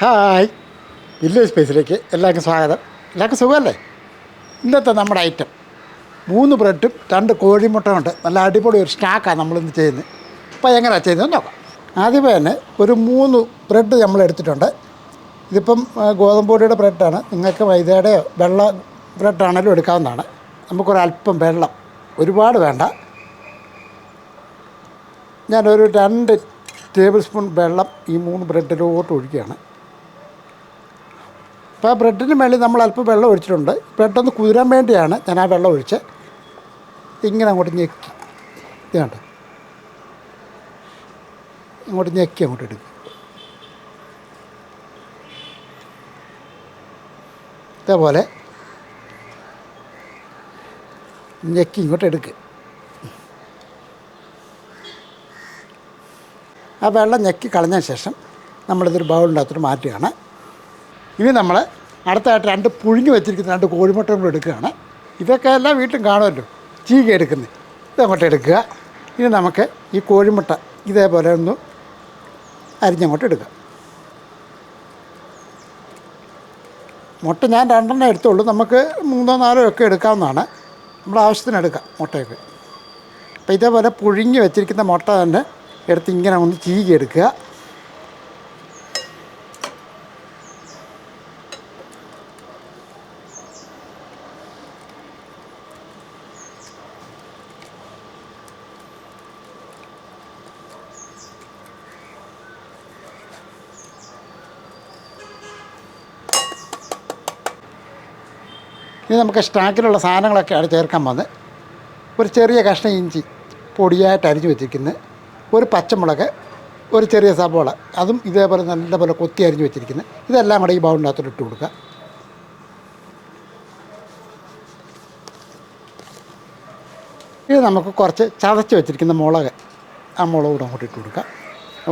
Hi. Village സ്പേസിലേക്ക് എല്ലാവർക്കും സ്വാഗതം. എല്ലാവർക്കും സുഖമല്ലേ? ഇന്നത്തെ നമ്മുടെ ഐറ്റം മൂന്ന് ബ്രെഡും രണ്ട് കോഴിമുട്ടയും ഉണ്ട്. നല്ല അടിപൊളി ഒരു സ്നാക്കാണ് നമ്മളിന്ന് ചെയ്യുന്നത്. അപ്പോൾ എങ്ങനെയാണ് ചെയ്യുന്നത് നോക്കാം. ആദ്യമേ തന്നെ ഒരു മൂന്ന് ബ്രെഡ് നമ്മൾ എടുത്തിട്ടുണ്ട്. ഇതിപ്പം ഗോതമ്പൊടിയുടെ ഗോതമ്പ് പൊടിയുടെ ബ്രെഡാണ്. നിങ്ങൾക്ക് മൈദയുടെയോ വെള്ള ബ്രെഡാണെങ്കിലും എടുക്കാവുന്നതാണ്. നമുക്കൊരല്പം വെള്ളം ഒരുപാട് വേണ്ട. ഞാനൊരു രണ്ട് ടേബിൾ സ്പൂൺ വെള്ളം ഈ മൂന്ന് ബ്രെഡിലോട്ട് ഒഴിക്കുകയാണ്. അപ്പോൾ ആ ബ്രെഡിന് മേളിൽ നമ്മൾ അല്പം വെള്ളം ഒഴിച്ചിട്ടുണ്ട്. പെട്ടെന്ന് കുതിരാൻ വേണ്ടിയാണ് ഞാൻ ആ വെള്ളം ഒഴിച്ച് ഇങ്ങനെ അങ്ങോട്ട് ഞെക്കി. ഇതാണ്ട് കണ്ടോ? ഇങ്ങോട്ട് ഞെക്കി അങ്ങോട്ട് എടുക്കും. ഇതേപോലെ ഞെക്കി ഇങ്ങോട്ട് എടുക്കുക ആ വെള്ളം ഞെക്കി കളഞ്ഞ ശേഷം നമ്മളിതൊരു ബൗളിന്റെ അകത്തോട്ട് മാറ്റുകയാണ്. ഇനി നമ്മൾ അടുത്തായിട്ട് രണ്ട് പുഴുങ്ങി വെച്ചിരിക്കുന്ന രണ്ട് കോഴിമുട്ട കൂടെ എടുക്കുകയാണ്. ഇതൊക്കെ എല്ലാ വീട്ടിലും കാണുമല്ലോ. ചീക എടുക്കുന്നത് ഇതങ്ങോട്ട് എടുക്കുക. ഇനി നമുക്ക് ഈ കോഴിമുട്ട ഇതേപോലെ ഒന്ന് അരിഞ്ഞങ്ങോട്ട് എടുക്കുക. മുട്ട ഞാൻ രണ്ടെണ്ണം എടുത്തുള്ളൂ. നമുക്ക് മൂന്നോ നാലോ ഒക്കെ എടുക്കാവുന്നതാണ്. നമ്മുടെ ആവശ്യത്തിന് എടുക്കാം മുട്ടയൊക്കെ. അപ്പോൾ ഇതേപോലെ പുഴുങ്ങി വെച്ചിരിക്കുന്ന മുട്ട തന്നെ എടുത്ത് ഇങ്ങനെ ഒന്ന് ചീകി എടുക്കുക. ഇനി നമുക്ക് സ്റ്റാക്കിലുള്ള സാധനങ്ങളൊക്കെ ആണ് ചേർക്കാൻ വന്ന് ഒരു ചെറിയ കഷ്ണം ഇഞ്ചി പൊടിയായിട്ട് അരിഞ്ഞു വെച്ചിരിക്കുന്നത് ഒരു പച്ചമുളക് ഒരു ചെറിയ സബോള അതും ഇതേപോലെ നല്ലപോലെ കൊത്തി അരിഞ്ഞു വെച്ചിരിക്കുന്നത് ഇതെല്ലാം കൂടെ ഈ ബൗളിനകത്തോട്ട് ഇട്ട് കൊടുക്കുക. ഇത് നമുക്ക് കുറച്ച് ചതച്ച് വെച്ചിരിക്കുന്ന മുളക് ആ മുളക് കൂടെ അങ്ങോട്ട് ഇട്ട് കൊടുക്കുക.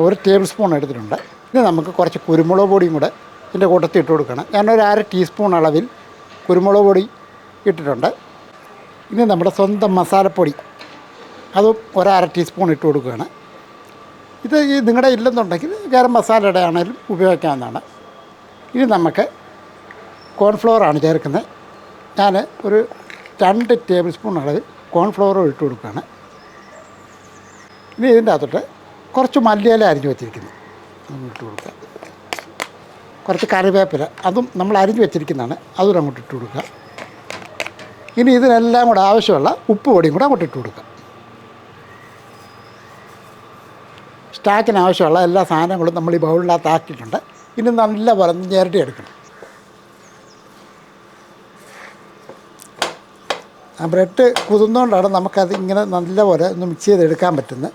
ഒരു ടേബിൾ സ്പൂൺ എടുത്തിട്ടുണ്ട്. ഇനി നമുക്ക് കുറച്ച് കുരുമുളക് പൊടിയും കൂടെ ഇതിന്റെ കൂട്ടത്തിൽ ഇട്ട് കൊടുക്കണം. ഞാനൊരു അര ടീസ്പൂൺ അളവിൽ കുരുമുളക് പൊടി ഇട്ടിട്ടുണ്ട്. ഇനി നമ്മുടെ സ്വന്തം മസാലപ്പൊടി അതും ഒരര ടീസ്പൂൺ ഇട്ട് കൊടുക്കുകയാണ്. ഇത് ഈ നിങ്ങളുടെ ഇല്ലെന്നുണ്ടെങ്കിൽ ഗരം മസാലയുടെ ആണെങ്കിലും ഉപയോഗിക്കാവുന്നതാണ്. ഇനി നമുക്ക് കോൺഫ്ലവറാണ് ചേർക്കുന്നത് ഞാൻ ഒരു രണ്ട് ടേബിൾ സ്പൂൺ അളവിൽ കോൺഫ്ലവറും ഇട്ട് കൊടുക്കുകയാണ്. ഇനി ഇതിന്റെ അകത്തോട്ട് കുറച്ച് മല്ലിയില അരിഞ്ഞു വെച്ചിരിക്കുന്നു. ഇട്ട് കൊടുക്കുക കുറച്ച് കറിവേപ്പില. അതും നമ്മൾ അരിഞ്ഞ് വെച്ചിരിക്കുന്നതാണ്. അതും അങ്ങോട്ട് ഇട്ട് കൊടുക്കുക. ഇനി ഇതിനെല്ലാം കൂടെ ആവശ്യമുള്ള ഉപ്പ് പൊടിയും കൂടെ അങ്ങോട്ട് ഇട്ട് കൊടുക്കുക. സ്റ്റാക്കിന് ആവശ്യമുള്ള എല്ലാ സാധനങ്ങളും നമ്മൾ ഈ ബൗളിനകത്ത് ആക്കിയിട്ടുണ്ട്. ഇനി നല്ല പോലെ ഞെരട്ടി എടുക്കണം. ആ ബ്രെഡ് കുതിർന്നുകൊണ്ടാണ് നമുക്കത് ഇങ്ങനെ നല്ലപോലെ ഒന്ന് മിക്സ് ചെയ്തെടുക്കാൻ പറ്റുന്നത്.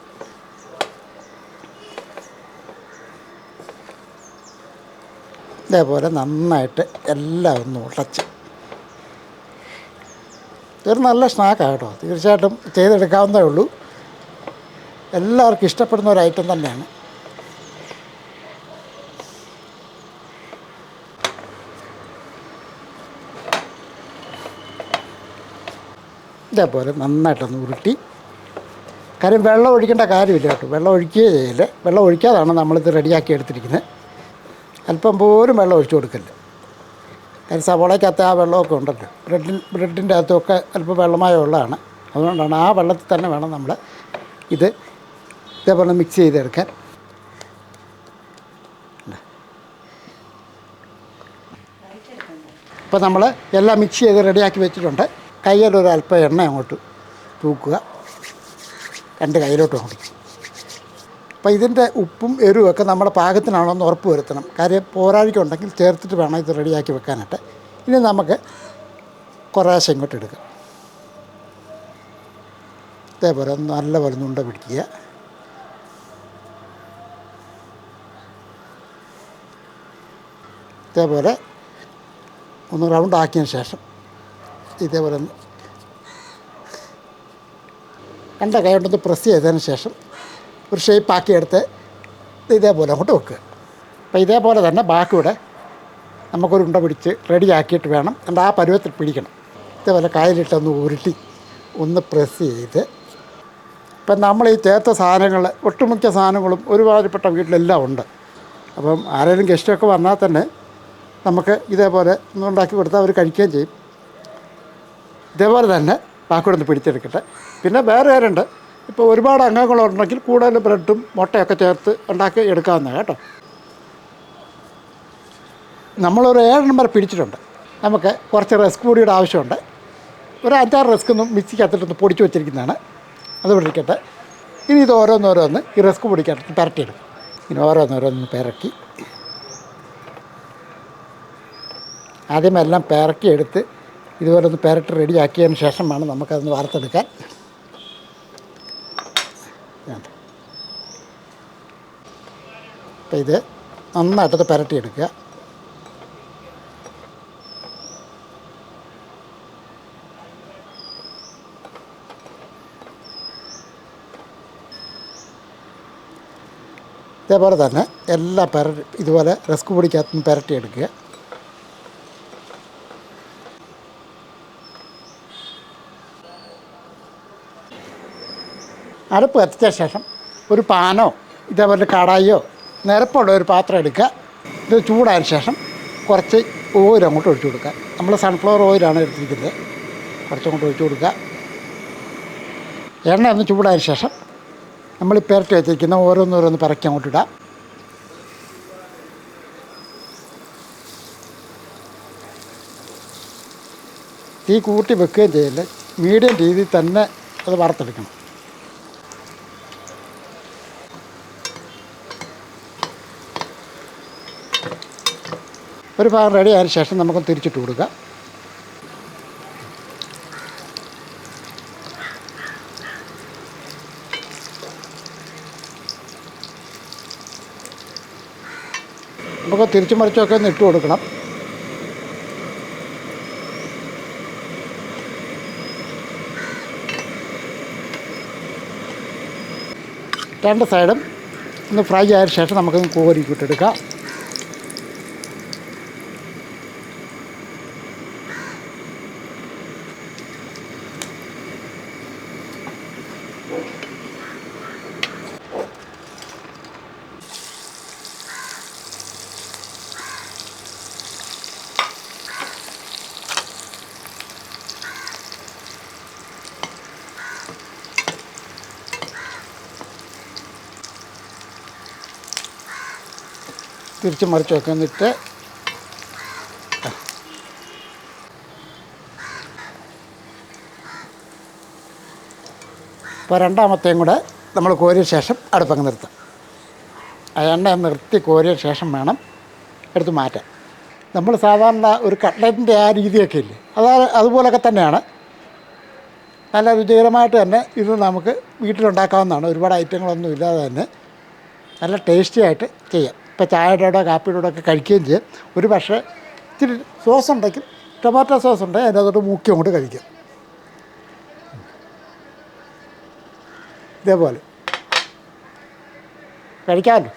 ഇതേപോലെ നന്നായിട്ട് എല്ലാം ഒന്ന് ഉടച്ച്. ഇതൊരു നല്ല സ്നാക്കാണ് കേട്ടോ. തീർച്ചയായിട്ടും ചെയ്തെടുക്കാവുന്നതേ ഉള്ളൂ. എല്ലാവർക്കും ഇഷ്ടപ്പെടുന്ന ഒരു ഐറ്റം തന്നെയാണ്. ഇതേപോലെ നന്നായിട്ടൊന്ന് ഉരുട്ടി. കാര്യം വെള്ളം ഒഴിക്കേണ്ട കാര്യമില്ല കേട്ടോ. വെള്ളം ഒഴിക്കുകയേ ചെയ്യില്ല വെള്ളം ഒഴിക്കാതാണ് നമ്മളിത് റെഡിയാക്കി എടുത്തിരിക്കുന്നത്. അല്പം പോലും വെള്ളം ഒഴിച്ചു കൊടുക്കില്ല കാരണം സവോളയ്ക്കകത്ത് ആ വെള്ളമൊക്കെ ഉണ്ടല്ലോ. ബ്രെഡിൽ ബ്രെഡിന്റെ അകത്തൊക്കെ അല്പം വെള്ളമായ വെള്ളമാണ്. അതുകൊണ്ടാണ് ആ വെള്ളത്തിൽ തന്നെ വേണം നമ്മൾ ഇത് ഇതേപോലെ മിക്സ് ചെയ്തെടുക്കാൻ. ഇപ്പോൾ നമ്മൾ എല്ലാം മിക്സ് ചെയ്ത് റെഡിയാക്കി വെച്ചിട്ടുണ്ട്. കയ്യിലൊരു അല്പം എണ്ണ അങ്ങോട്ട് തൂക്കുക. രണ്ട് കയ്യിലോട്ട് അങ്ങോട്ട് അപ്പോൾ ഇതിന്റെ ഉപ്പും എരിവും ഒക്കെ നമ്മുടെ പാകത്തിനാണോ എന്ന് ഉറപ്പ് വരുത്തണം. കാര്യം പോരാഴിക്കുണ്ടെങ്കിൽ ചേർത്തിട്ട് വേണം ഇത് റെഡിയാക്കി വെക്കാനായിട്ട്. ഇനി നമുക്ക് കുറേശ്ശെ ഇങ്ങോട്ട് എടുക്കാം. ഇതേപോലെ നല്ലപോലെ നുണ്ട പിടിക്കുക. ഇതേപോലെ ഒന്ന് റൗണ്ട് ആക്കിയതിന് ശേഷം ഇതേപോലെ രണ്ട് കൈ കൊണ്ടൊന്ന് പ്രസ് ചെയ്തതിന് ശേഷം ഒരു ഷേപ്പ് ആക്കിയെടുത്ത് ഇതേപോലെ അങ്ങോട്ട് വെക്കുക അപ്പോൾ ഇതേപോലെ തന്നെ ബാക്കിയുടെ നമുക്കൊരു ഉണ്ട പിടിച്ച് റെഡി ആക്കിയിട്ട് വേണം. എന്നിട്ട് ആ പരുവത്തിൽ പിടിക്കണം. ഇതേപോലെ കായലിട്ടൊന്ന് ഉരുട്ടി ഒന്ന് പ്രസ് ചെയ്ത്. ഇപ്പം നമ്മൾ ഈ ചേർത്ത സാധനങ്ങൾ ഒട്ടുമിക്ക സാധനങ്ങളും ഒരുപാട്പ്പെട്ട വീട്ടിലെല്ലാം ഉണ്ട്. അപ്പം ആരെങ്കിലും ഗസ്റ്റൊക്കെ വന്നാൽ തന്നെ നമുക്ക് ഇതേപോലെ ഒന്ന് ഉണ്ടാക്കി കൊടുത്താൽ അവർ കഴിക്കുകയും ചെയ്യും. ഇതേപോലെ തന്നെ ബാക്കിയോടെ ഒന്ന് പിടിച്ചെടുക്കട്ടെ. പിന്നെ വേറെ കാര്യമുണ്ട് ഇപ്പോൾ ഒരുപാട് അംഗങ്ങളുണ്ടെങ്കിൽ കൂടുതൽ ബ്രെഡും മുട്ടയൊക്കെ ചേർത്ത് ഉണ്ടാക്കി എടുക്കാവുന്നതാണ് കേട്ടോ. നമ്മളൊരു ഏഴ് നമ്പർ പിടിച്ചിട്ടുണ്ട്. നമുക്ക് കുറച്ച് റസ്ക് പൊടിയുടെ ആവശ്യമുണ്ട്. ഒരു അഞ്ചാറ് റസ്ക് ഒന്ന് മിക്സിക്കകത്തിട്ടൊന്ന് പൊടിച്ച് വെച്ചിരിക്കുന്നതാണ്. അത് പിടിക്കട്ടെ. ഇനി ഇത് ഓരോന്നോരോന്ന് ഈ റസ്ക് പൊടിക്കകത്ത് പരട്ടിയെടുക്കും ഇനി ഓരോന്നോരോന്ന് പെരക്കി. ആദ്യം എല്ലാം പെരക്കി എടുത്ത് ഇതുപോലെ ഒന്ന് പിരട്ടി റെഡിയാക്കിയതിന് ശേഷമാണ് നമുക്കതൊന്ന് വറുത്തെടുക്കാൻ. അപ്പം ഇത് നന്നായിട്ടത് പുരട്ടിയെടുക്കുക. ഇതേപോലെ തന്നെ എല്ലാ പെര ഇതുപോലെ റസ്ക് പൊടിക്കകത്തുനിന്ന് പുരട്ടിയെടുക്കുക. അടുപ്പ് കത്തിച്ച ശേഷം ഒരു പാനോ ഇതേപോലെ കടായിയോ നിരപ്പുള്ള ഒരു പാത്രം എടുക്കുക. ഇത് ചൂടായതിനു ശേഷം കുറച്ച് ഓയിൽ അങ്ങോട്ട് ഒഴിച്ചു കൊടുക്കുക. നമ്മൾ സൺഫ്ലവർ ഓയിലാണ് എടുത്തിരിക്കുന്നത്. കുറച്ചങ്ങോട്ട് ഒഴിച്ചു കൊടുക്കുക. എണ്ണ ഒന്ന് ചൂടായതിനു ശേഷം നമ്മൾ പെരട്ടി വെച്ചിരിക്കുന്ന ഓരോന്നോരോന്ന് പിറക്കി അങ്ങോട്ട് ഇടാം തീ കൂട്ടി വെക്കുകയും ചെയ്യില്ല? മീഡിയം രീതിയിൽ തന്നെ അത് വറുത്തെടുക്കണം. ഒരു ഭാഗം റെഡി ആയതിനു ശേഷം നമുക്ക് തിരിച്ചിട്ട് കൊടുക്കുക നമുക്ക് തിരിച്ചു മറിച്ചൊക്കെ ഒന്ന് ഇട്ട് കൊടുക്കണം. രണ്ട് സൈഡും ഒന്ന് ഫ്രൈ ആയതിനു ശേഷം നമുക്ക് കോരി തിരിച്ച് മറിച്ചൊക്കെ എന്നിട്ട് ഇപ്പോൾ രണ്ടാമത്തെയും കൂടെ നമ്മൾ കോരിയ ശേഷം അടുപ്പങ്ങ് നിർത്താം. ആ എണ്ണ നിർത്തി കോരിയ ശേഷം വേണം എടുത്ത് മാറ്റാൻ. നമ്മൾ സാധാരണ ഒരു കട്ട്ലറ്റിന്റെ ആ രീതിയൊക്കെ ഇല്ലേ? അതാ അതുപോലൊക്കെ തന്നെയാണ്. നല്ല രുചികരമായിട്ട് തന്നെ ഇത് നമുക്ക് വീട്ടിലുണ്ടാക്കാവുന്നതാണ്. ഒരുപാട് ഐറ്റങ്ങളൊന്നും ഇല്ലാതെ തന്നെ നല്ല ടേസ്റ്റി ആയിട്ട് ചെയ്യാം. ഇപ്പോൾ ചായയുടെ കൂടെ കാപ്പിയുടെ കൂടെ ഒക്കെ കഴിക്കുകയും ചെയ്യാം. ഒരു പക്ഷേ ഇത്തിരി സോസ് ഉണ്ടെങ്കിൽ ടൊമാറ്റോ സോസ് ഉണ്ടെങ്കിൽ അതിന്റെ അതോട്ട് മുക്കി അങ്ങോട്ട് കഴിക്കാം. ഇതേപോലെ. കഴിക്കാമല്ലോ.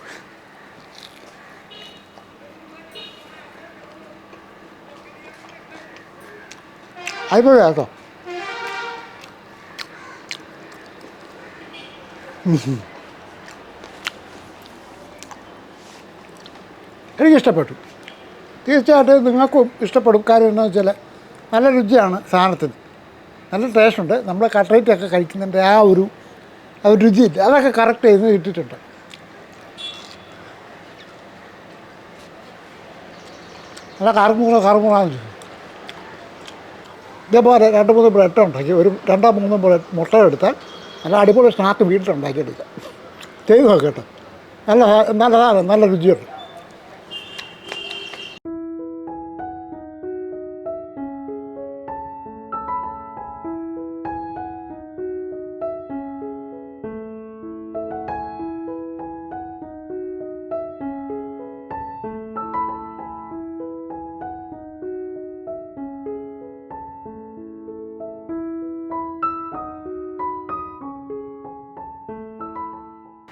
അടിപൊളി കേട്ടോ? എനിക്കിഷ്ടപ്പെട്ടു. തീർച്ചയായിട്ടും നിങ്ങൾക്കും ഇഷ്ടപ്പെടും. കാര്യം എന്താണെന്ന് വെച്ചാൽ നല്ല രുചിയാണ് സാധനത്തിന്. നല്ല ടേസ്റ്റ് ഉണ്ട്. നമ്മൾ കട്ട്ലേറ്റൊക്കെ കഴിക്കുന്നതിന്റെ ആ ഒരു ഒരു രുചിയില്ല അതൊക്കെ കറക്റ്റ് ചെയ്ത് ഇട്ടിട്ടുണ്ട്. നല്ല കറുമുറ കറുമുറാന്ന് ചോദിച്ചു ഇതേപോലെ രണ്ട് മൂന്ന് ബ്രെഡ് ഉണ്ടാക്കി. ഒരു രണ്ടോ മൂന്നോ ബ്രെഡ് മുട്ട എടുത്താൽ നല്ല അടിപൊളി സ്നാക്ക് വീട്ടിലുണ്ടാക്കിയെടുക്കാം ചെയ്ത് നോക്കട്ടെ നല്ല നല്ലതാണ് നല്ല രുചിയുണ്ട്.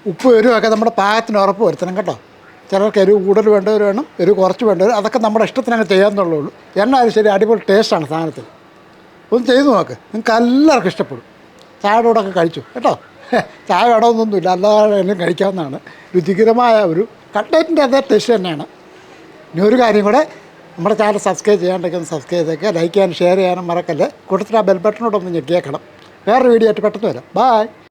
ഉപ്പ് എരിവൊക്കെ നമ്മുടെ പാകത്തിന് ഉറപ്പ് വരുത്തണം കേട്ടോ. ചിലർക്ക് എരിവ് കൂടുതൽ വേണ്ടവർ വേണം എരിവ് കുറച്ച് വേണ്ടവർ അതൊക്കെ നമ്മുടെ ഇഷ്ടത്തിനങ്ങ് ചെയ്യാമെന്നുള്ളൂ എന്നാലും ശരി അടിപൊളി ടേസ്റ്റാണ് സാധനത്തിൽ ഒന്ന് ചെയ്ത് നോക്ക്. നിങ്ങൾക്ക് എല്ലാവർക്കും ഇഷ്ടപ്പെടും. ചായയുടെ കൂടെയൊക്കെ കഴിച്ചു? കേട്ടോ? ചായ വേണമെന്നൊന്നുമില്ല അല്ലാതെ കഴിക്കാവുന്നതാണ്. രുചികരമായ ഒരു കട്ട്ലേറ്റിന്റെ അതേ ടേസ്റ്റ് തന്നെയാണ്. ഇനി ഒരു കാര്യം കൂടെ നമ്മുടെ ചാനൽ സബ്സ്ക്രൈബ് ചെയ്യാണ്ടൊക്കെ ഒന്ന് സബ്സ്ക്രൈബ് ചെയ്തേക്കുക ലൈക്ക് ചെയ്യാനും ഷെയർ ചെയ്യാനും മറക്കല്ലേ. കൂട്ടത്തിൽ ആ ബെൽ ബട്ടണോടൊന്ന് ഞെക്കിയേക്കണം. വേറൊരു വീഡിയോ ആയിട്ട് പെട്ടെന്ന് വരാം. ബായ്